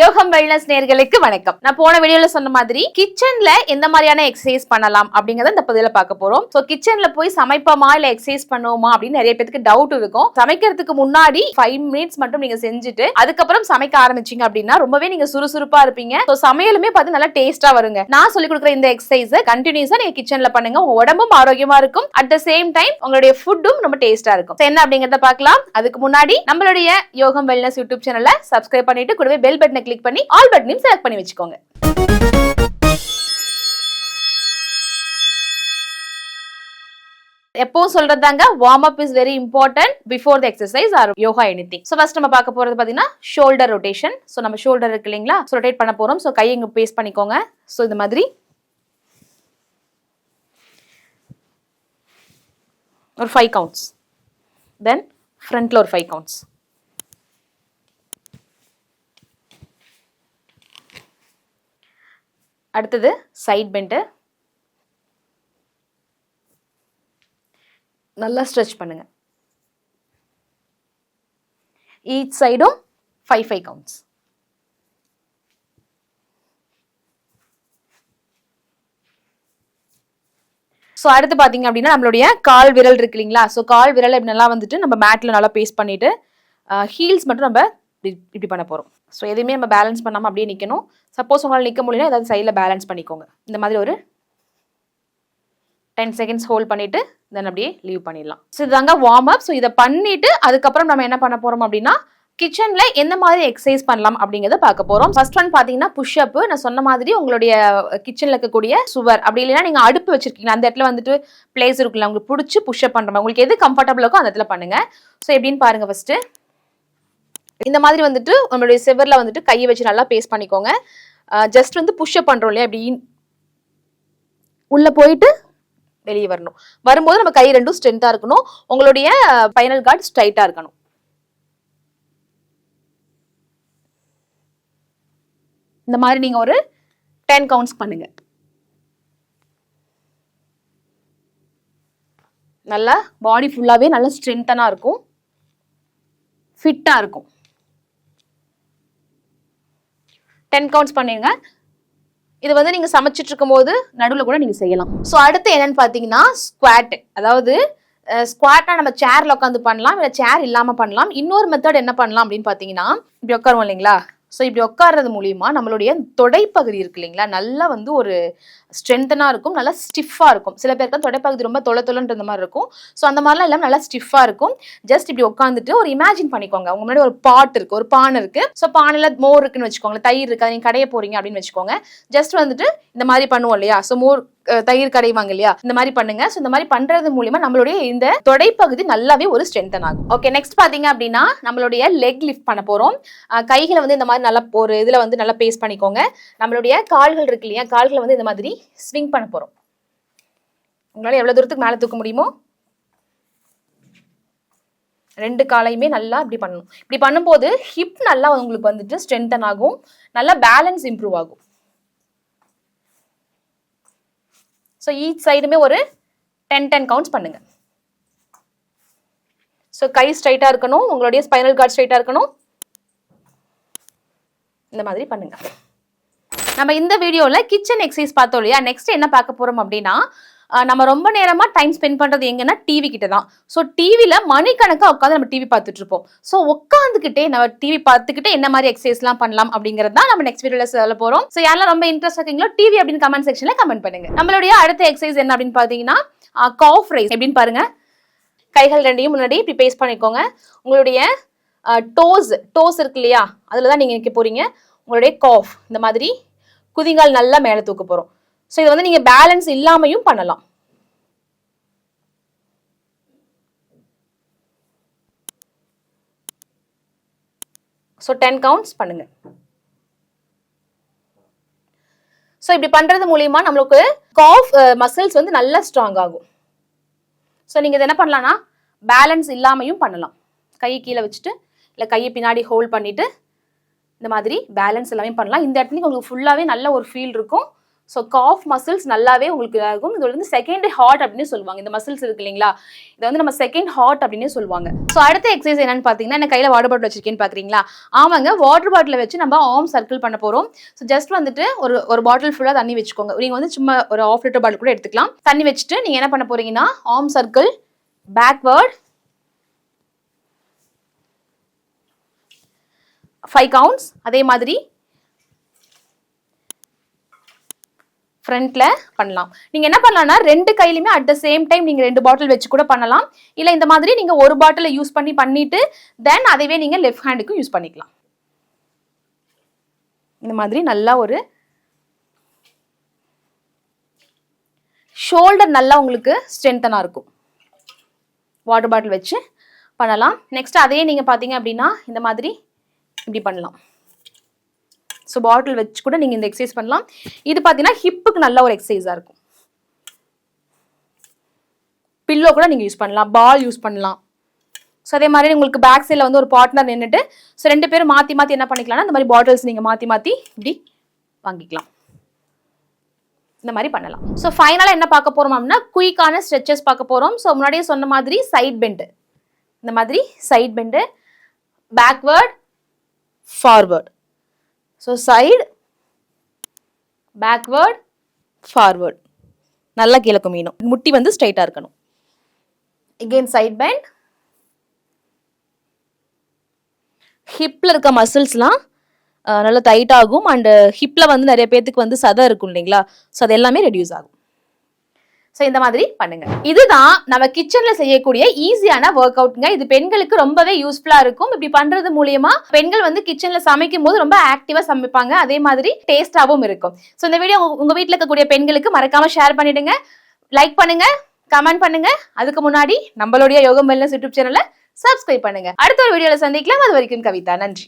யோகம் வெல்னஸ் நேர்களுக்கு வணக்கம். நான் போன வீடியோல சொன்ன மாதிரி கிச்சன்ல எந்த மாதிரியான எக்ஸசைஸ் பண்ணலாம் அப்படிங்கறத இந்த பதில பார்க்க போறோம். சோ கிச்சன்ல போய் சமைப்போமா இல்ல எக்ஸசைஸ் பண்ணுவோமா அப்படின்னு நிறைய பேருக்கு டவுட் இருக்கும். சமைக்கிறதுக்கு முன்னாடி ஃபைவ் மினிட்ஸ் மட்டும் நீங்க செஞ்சுட்டு அதுக்கப்புறம் சமைக்க ஆரம்பிச்சீங்க அப்படின்னா ரொம்பவே நீங்க சுறுசுறுப்பா இருப்பீங்க. சோ சமையலுமே பார்த்து நல்லா டேஸ்டா வருங்க. நான் சொல்லி கொடுக்குற இந்த எக்ஸசைஸ் கண்டினியூஸா நீங்க கிச்சன்ல பண்ணுங்க. உங்க உடம்பும் ஆரோக்கியமா இருக்கும். அட் த சேம் டைம் உங்களுடைய ஃபுட்டும் ரொம்ப டேஸ்டா இருக்கும். என்ன அப்படிங்கறத பார்க்கலாம். அதுக்கு முன்னாடி நம்மளுடைய யோகம் வெல்னஸ் யூடியூப் சேனலை சப்ஸ்கிரைப் பண்ணிட்டு கூடவே பெல் பட்டனை கிளிக் பண்ணி ஆல் பட்டனையும் செலக்ட் பண்ணி வச்சுக்கோங்க. எப்பவும் சொல்றதாங்க warm up is very important before the exercise or yoga anything so first நம்ம பார்க்க போறது பார்த்தீங்கன்னா ஷோல்டர் ரொட்டேஷன் ஸோ நம்ம ஷோல்டர் இருக்கு இல்லைங்களா? ஸோ ரொட்டேட் பண்ண போறோம். ஸோ கையை இங்கே பேஸ் பண்ணிக்கோங்க. ஸோ இது மாதிரி. ஒரு ஃபைவ் கவுண்ட்ஸ் தென் ஃப்ரண்ட்ல ஒரு ஃபைவ் கவுண்ட்ஸ் அடுத்தது சைட் பெண்டு நல்லா ஸ்ட்ரெச் பண்ணுங்க. ஈச் சைடும் ஃபைவ் ஃபைவ் கவுண்ட்ஸ் ஸோ அடுத்து பார்த்தீங்க அப்படின்னா நம்மளுடைய கால் விரல் இருக்கு இல்லைங்களா? ஸோ கால் விரல் இப்படி நல்லா வந்துட்டு நம்ம மேட்டில் நல்லா பேஸ்ட் பண்ணிட்டு ஹீல்ஸ் மட்டும் நம்ம இப்படி இப்படி பண்ண போகிறோம் ஸோ எதுவுமே நம்ம பேலன்ஸ் பண்ணாமல் அப்படியே நிற்கணும் சப்போஸ் உங்களால் நிற்க முடியல ஏதாவது சைடில் பேலன்ஸ் பண்ணிக்கோங்க. இந்த மாதிரி ஒரு டென் செகண்ட்ஸ் ஹோல்ட் பண்ணிவிட்டு தென் அப்படியே லீவ் பண்ணிடலாம். ஸோ இதுதாங்க வார்ம் அப் ஸோ இதை பண்ணிவிட்டு அதுக்கப்புறம் நம்ம என்ன பண்ண போகிறோம் அப்படின்னா கிச்சனில் எந்த மாதிரி எக்ஸசைஸ் பண்ணலாம் அப்படிங்கிறத பார்க்க போகிறோம் ஃபர்ஸ்ட் ஒன் பார்த்தீங்கன்னா புஷ்அப் நான் சொன்ன மாதிரி உங்களுடைய கிச்சனில் இருக்கக்கூடிய சுவர். அப்படி இல்லைன்னா நீங்கள் அடுப்பு வச்சிருக்கீங்க அந்த இடத்துல வந்துட்டு பிளேஸ் இருக்குல்ல உங்களுக்கு பிடிச்சி புஷ் அப் பண்ற மாதிரி. உங்களுக்கு எது கம்ஃபர்டபுள் இருக்கோ அந்த இடத்துல பண்ணுங்கள் ஸோ எப்படின்னு பாருங்கள் ஃபஸ்ட்டு இந்த மாதிரி வந்துட்டு நம்மளுடைய செவரில் வந்துட்டு கையை வச்சு நல்லா பேஸ்ட் பண்ணிக்கோங்க. ஜஸ்ட் வந்து புஷ்அப் பண்ணுறோம் இல்லையா? அப்படி உள்ளே போயிட்டு வெளியே வரணும். வரும்போது நம்ம கை ரெண்டும் ஸ்ட்ரென்த்தாக இருக்கணும். உங்களுடைய ஃபைனல் கார்டு ஸ்ட்ரைட்டாக இருக்கணும். இந்த மாதிரி நீங்கள் ஒரு டென் கவுண்ட்ஸ் பண்ணுங்க. நல்லா பாடி ஃபுல்லாகவே நல்லா ஸ்ட்ரென்த்தனாக இருக்கும். ஃபிட்டாக இருக்கும். டென் கவுண்ட்ஸ் பண்ணிடுங்க இது வந்து நீங்க சமைச்சிட்டு இருக்கும்போது நடுவில் கூட நீங்க செய்யலாம். ஸோ அடுத்து என்னன்னு பார்த்தீங்கன்னா ஸ்குவாட் அதாவது ஸ்குவாட்னா நம்ம சேர்ல உட்காந்து பண்ணலாம் இல்லை சேர் இல்லாம பண்ணலாம். இன்னொரு மெத்தட் என்ன பண்ணலாம் அப்படின்னு பார்த்தீங்கன்னா இப்படி உட்காருவோம் இல்லைங்களா? ஸோ இப்படி உட்கார்றது மூலியமா நம்மளுடைய தொடைப்பகுதி இருக்கு இல்லைங்களா? நல்லா வந்து ஒரு ஸ்ட்ரென்த்தனாக இருக்கும் நல்லா ஸ்டிஃபாக இருக்கும். சில பேருக்கு தொடைப்பகுதி ரொம்ப தொலை தொலைன்ற மாதிரி இருக்கும். ஸோ அந்த மாதிரிலாம் இல்லாமல் நல்லா ஸ்டிஃபாக இருக்கும். ஜஸ்ட் இப்படி உட்காந்துட்டு ஒரு இமேஜின் பண்ணிக்கோங்க. உங்க முன்னாடி ஒரு பாட் இருக்கு ஒரு பானை இருக்கு. ஸோ பானையில் மோர் இருக்குன்னு வச்சுக்கோங்க தயிர் இருக்கு அதை நீங்கள் கடைய போறீங்க அப்படின்னு வச்சுக்கோங்க. ஜஸ்ட் வந்துட்டு இந்த மாதிரி பண்ணுவோம் இல்லையா? ஸோ மோர் தயிர் கடைவாங்க இல்லையா இந்த மாதிரி பண்ணுங்க. ஸோ இந்த மாதிரி பண்றது மூலியமா நம்மளுடைய இந்த தொடைப்பகுதி நல்லாவே ஒரு ஸ்ட்ரென்தன் ஆகும். ஓகே நெக்ஸ்ட் பாத்தீங்க அப்படின்னா நம்மளுடைய லெக் லிஃப்ட் பண்ண போறோம். கைகளை வந்து இந்த மாதிரி நல்லா ஒரு இதுல வந்து நல்லா பேஸ்ட் பண்ணிக்கோங்க. நம்மளுடைய கால்கள் இருக்கு இல்லையா? கால்களை வந்து இந்த மாதிரி ஸ்விங் பண்ண போறோம். உங்களால எவ்வளவு தூரத்துக்கு மேல தூக்க முடியுமோ? ரெண்டு காலையுமே நல்லா இப்படி பண்ணணும். இப்படி பண்ணும்போது ஹிப் நல்லா உங்களுக்கு வந்துட்டு ஸ்ட்ரென்தன் ஆகும். நல்லா பேலன்ஸ் இம்ப்ரூவ் ஆகும். ஸோ ஈச் சைடுமே ஒரு டென் டென் கவுண்ட்ஸ் பண்ணுங்க. ஸோ கை ஸ்ட்ரைட்டாக இருக்கணும் உங்களுடைய ஸ்பைனல் கார்டு ஸ்ட்ரைட்டாக இருக்கணும். இந்த மாதிரி பண்ணுங்க. நம்ம இந்த வீடியோவில் கிச்சன் எக்ஸசைஸ் பார்த்தோம் இல்லையா? நெக்ஸ்ட் என்ன பார்க்க போகிறோம் அப்படின்னா நம்ம ரொம்ப நேரமாக டைம் ஸ்பெண்ட் பண்ணுறது எங்கன்னா டிவி கிட்ட தான் ஸோ டிவியில் மணிக்கணக்காக உட்காந்து நம்ம டிவி பார்த்துட்டு இருப்போம் ஸோ உட்காந்துக்கிட்டே நம்ம டிவி பார்த்துக்கிட்டே என்ன மாதிரி எக்ஸசைஸ்லாம் பண்ணலாம் அப்படிங்கிறது தான் நம்ம நெக்ஸ்ட் வீடியோவில் சொல்ல போகிறோம் ஸோ யாரெல்லாம் ரொம்ப இன்ட்ரெஸ்ட் இருக்கீங்களோ டிவி அப்படின்னு கமெண்ட் செக்ஷனில் கமெண்ட் பண்ணுங்க. நம்மளுடைய அடுத்த எக்ஸசைஸ் என்ன அப்படின்னு பார்த்தீங்கன்னா காஃப் ரைஸ் எப்படின்னு பாருங்க. கைகள் ரெண்டையும் முன்னாடி இப்படி பேஸ்ட் பண்ணிக்கோங்க. உங்களுடைய டோஸ் டோஸ் இருக்கு இல்லையா? அதில் தான் நீங்கள் நிற்க போகிறீங்க உங்களுடைய காஃப் இந்த மாதிரி குதிங்கால் நல்லா மேலே தூக்க போகிறோம் ஸோ இது வந்து நீங்கள் பேலன்ஸ் இல்லாமையும் பண்ணலாம். ஸோ டென் கவுண்ட்ஸ் பண்ணுங்க. ஸோ இப்படி பண்ணுறது மூலியமா நம்மளுக்கு காஃப் மசில்ஸ் வந்து நல்லா ஸ்ட்ராங் ஆகும். ஸோ நீங்கள் இதை என்ன பண்ணலாம்னா பேலன்ஸ் இல்லாமையும் பண்ணலாம். கை கீழே வச்சுட்டு இல்லை கையை பின்னாடி ஹோல்ட் பண்ணிவிட்டு இந்த மாதிரி பேலன்ஸ் எல்லாமே பண்ணலாம். இந்த இடத்துல உங்களுக்கு ஃபுல்லாகவே நல்ல ஒரு ஃபீல் இருக்கும். ஸோ காஃப் மசில்ஸ் நல்லாவே உங்களுக்கு இருக்கும் இது வந்து செகண்ட் ஹார்ட் அப்படின்னு சொல்லுவாங்க. இந்த மசில்ஸ் இருக்கு இல்லைங்களா? இதை வந்து நம்ம செகண்ட் ஹார்ட் அப்படின்னு சொல்லுவாங்க. ஸோ அடுத்த எக்ஸசைஸ் என்னன்னு பார்த்தீங்கன்னா என்ன கையில் வாட்டர் பாட்டில் வச்சிருக்கேன்னு பார்க்குறீங்களா? ஆமாங்க. வாட்டர் பாட்டிலை வச்சு நம்ம ஆம் சர்க்கிள் பண்ண போகிறோம் ஸோ ஜஸ்ட் வந்துட்டு ஒரு ஒரு பாட்டில் ஃபுல்லாக தண்ணி வச்சுக்கோங்க. நீங்கள் வந்து சும்மா ஒரு ஆஃப் லிட்டர் பாட்டில் கூட எடுத்துக்கலாம். தண்ணி வச்சுட்டு நீங்கள் என்ன பண்ண போகிறீங்கன்னா ஆம் சர்க்கிள் பேக்வேர்ட் ஃபைவ் கவுண்ட்ஸ் அதே மாதிரி ஃப்ரண்ட்டில் பண்ணலாம். நீங்கள் என்ன பண்ணலாம்னா ரெண்டு கையிலுமே அட் த சேம் டைம் நீங்கள் ரெண்டு பாட்டில் வச்சு கூட பண்ணலாம். இல்லை இந்த மாதிரி நீங்கள் ஒரு பாட்டிலை யூஸ் பண்ணி பண்ணிட்டு தென் அதைவே நீங்கள் லெஃப்ட் ஹேண்டுக்கும் யூஸ் பண்ணிக்கலாம். இந்த மாதிரி நல்லா ஒரு ஷோல்டர் நல்லா உங்களுக்கு ஸ்ட்ரென்த்தனாக இருக்கும். வாட்டர் பாட்டில் வச்சு பண்ணலாம். நெக்ஸ்ட் அதையே நீங்கள் பார்த்தீங்க அப்படின்னா இந்த மாதிரி இப்படி பண்ணலாம். ஸோ பாட்டில் வச்சு கூட நீங்கள் இந்த எக்ஸசைஸ் பண்ணலாம். இது பார்த்தீங்கன்னா ஹிப்புக்கு நல்ல ஒரு எக்ஸசைஸாக இருக்கும். பில்லோ கூட நீங்கள் யூஸ் பண்ணலாம். பால் யூஸ் பண்ணலாம். ஸோ அதே மாதிரி உங்களுக்கு பேக் சைடில் வந்து ஒரு பார்ட்னர் நின்றுட்டு ஸோ ரெண்டு பேரும் மாற்றி மாற்றி என்ன பண்ணிக்கலாம்னா இந்த மாதிரி பாட்டில்ஸ் நீங்கள் மாற்றி மாற்றி இப்படி வாங்கிக்கலாம். இந்த மாதிரி பண்ணலாம். ஸோ ஃபைனலாக என்ன பார்க்க போகிறோம் அப்படின்னா குயிக்கான ஸ்ட்ரெச்சஸ் பார்க்க போகிறோம் ஸோ முன்னாடியே சொன்ன மாதிரி சைட் பெண்டு இந்த மாதிரி side bend backward forward so side backward forward நல்லா கீழே மீனும் முட்டி வந்து ஸ்ட்ரைட்டாக இருக்கணும். எகெயின் சைட் பெண்ட் ஹிப்பில் இருக்க மசில்ஸ்லாம் நல்லா டைட் ஆகும். அண்டு ஹிப்பில் வந்து நிறைய பேர்த்துக்கு வந்து சதை இருக்கும் இல்லைங்களா? ஸோ அது எல்லாமே ரெடியூஸ் ஆகும். ஸோ இந்த மாதிரி பண்ணுங்க. இதுதான் நம்ம கிச்சன்ல செய்யக்கூடிய ஈஸியான ஒர்க் அவுட்ங்க இது பெண்களுக்கு ரொம்பவே யூஸ்ஃபுல்லா இருக்கும். இப்படி பண்றது மூலியமா பெண்கள் வந்து கிச்சன்ல சமைக்கும் போது ரொம்ப ஆக்டிவா சமைப்பாங்க. அதே மாதிரி டேஸ்டாவும் இருக்கும். ஸோ இந்த வீடியோ உங்க- வீட்டில் இருக்கக்கூடிய பெண்களுக்கு மறக்காம ஷேர் பண்ணிடுங்க. லைக் பண்ணுங்க கமெண்ட் பண்ணுங்க. அதுக்கு முன்னாடி நம்மளுடைய யோகம் வெல்னஸ் யூடியூப் சேனலை சப்ஸ்கிரைப் பண்ணுங்க. அடுத்த ஒரு வீடியோல சந்திக்கலாம். அது வரைக்கும் கவிதா நன்றி.